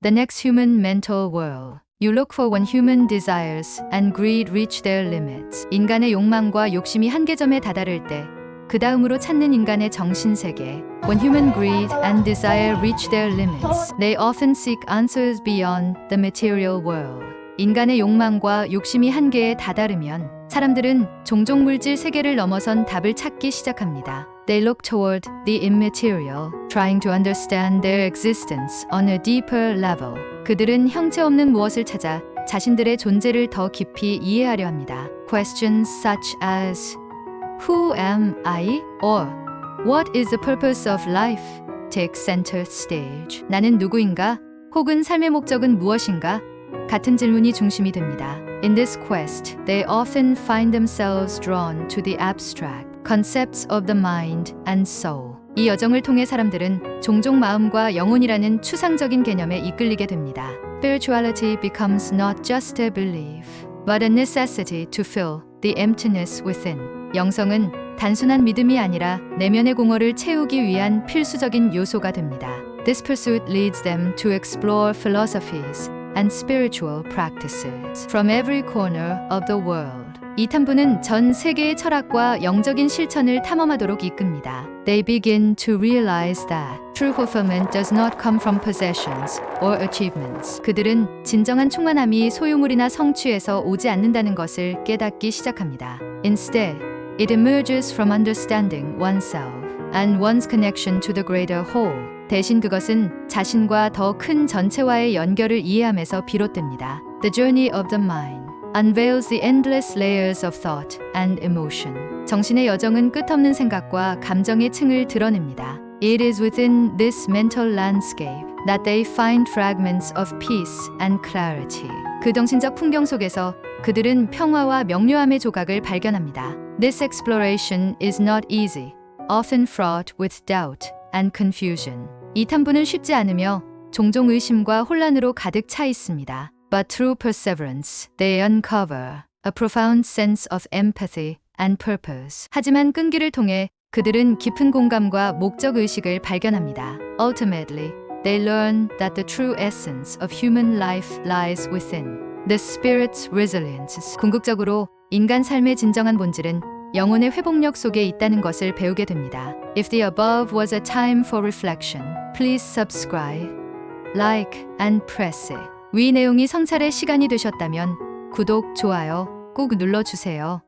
The next human mental world. You look for when human desires and greed reach their limits. 인간의 욕망과 욕심이 한계점에 다다를 때, 그 다음으로 찾는 인간의 정신 세계. When human greed and desire reach their limits, they often seek answers beyond the material world. 인간의 욕망과 욕심이 한계에 다다르면 사람들은 종종 물질 세계를 넘어선 답을 찾기 시작합니다. They look toward the immaterial, trying to understand their existence on a deeper level. 그들은 형체 없는 무엇을 찾아 자신들의 존재를 더 깊이 이해하려 합니다. Questions such as Who am I? or What is the purpose of life? take center stage. 나는 누구인가? 혹은 삶의 목적은 무엇인가? 같은 질문이 중심이 됩니다. In this quest, they often find themselves drawn to the abstract concepts of the mind and soul. 이 여정을 통해 사람들은 종종 마음과 영혼이라는 추상적인 개념에 이끌리게 됩니다. Spirituality becomes not just a belief, but a necessity to fill the emptiness within. 영성은 단순한 믿음이 아니라 내면의 공허를 채우기 위한 필수적인 요소가 됩니다. This pursuit leads them to explore philosophies and spiritual practices from every corner of the world. 이 탐구는 전 세계의 철학과 영적인 실천을 탐험하도록 이끕니다. They begin to realize that true fulfillment does not come from possessions or achievements. 그들은 진정한 충만함이 소유물이나 성취에서 오지 않는다는 것을 깨닫기 시작합니다. Instead, it emerges from understanding oneself and one's connection to the greater whole. 대신 그것은 자신과 더 큰 전체와의 연결을 이해함에서 비롯됩니다. The journey of the mind unveils the endless layers of thought and emotion. 정신의 여정은 끝없는 생각과 감정의 층을 드러냅니다. It is within this mental landscape that they find fragments of peace and clarity. 그 정신적 풍경 속에서 그들은 평화와 명료함의 조각을 발견합니다. This exploration is not easy, often fraught with doubt and confusion. 이 탐구는 쉽지 않으며 종종 의심과 혼란으로 가득 차 있습니다. But through perseverance, they uncover a profound sense of empathy and purpose. 하지만 끈기를 통해 그들은 깊은 공감과 목적 의식을 발견합니다. Ultimately, they learn that the true essence of human life lies within the spirit's resilience. 궁극적으로 인간 삶의 진정한 본질은 영혼의 회복력 속에 있다는 것을 배우게 됩니다. If the above was a time for reflection, please subscribe, like, and press it. 위 내용이 성찰의 시간이 되셨다면 구독, 좋아요 꼭 눌러주세요.